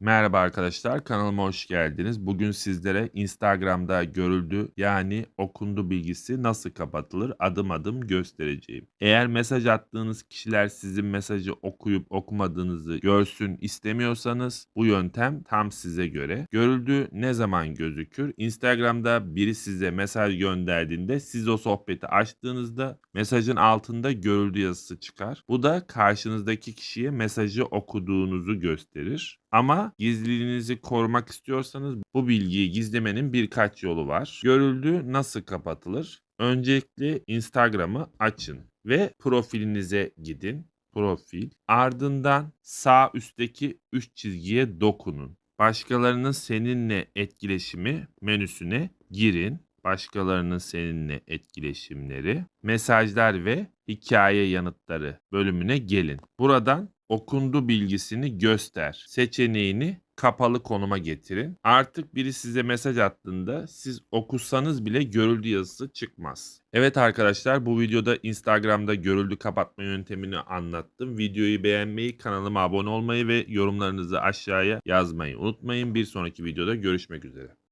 Merhaba arkadaşlar, kanalıma hoş geldiniz. Bugün sizlere Instagram'da görüldü yani okundu bilgisi nasıl kapatılır adım adım göstereceğim. Eğer mesaj attığınız kişiler sizin mesajı okuyup okumadığınızı görsün istemiyorsanız bu yöntem tam size göre. Görüldü ne zaman gözükür? Instagram'da biri size mesaj gönderdiğinde siz o sohbeti açtığınızda mesajın altında görüldü yazısı çıkar. Bu da karşınızdaki kişiye mesajı okuduğunuzu gösterir. Ama gizliliğinizi korumak istiyorsanız bu bilgiyi gizlemenin birkaç yolu var. Görüldü nasıl kapatılır? Öncelikle Instagram'ı açın ve profilinize gidin. Profil. Ardından sağ üstteki 3 çizgiye dokunun. Başkalarının seninle etkileşimi menüsüne girin. Başkalarının seninle etkileşimleri, mesajlar ve hikaye yanıtları bölümüne gelin. Buradan okundu bilgisini göster seçeneğini kapalı konuma getirin. Artık biri size mesaj attığında siz okusanız bile görüldü yazısı çıkmaz. Evet arkadaşlar bu videoda Instagram'da görüldü kapatma yöntemini anlattım. Videoyu beğenmeyi, kanalıma abone olmayı ve yorumlarınızı aşağıya yazmayı unutmayın. Bir sonraki videoda görüşmek üzere.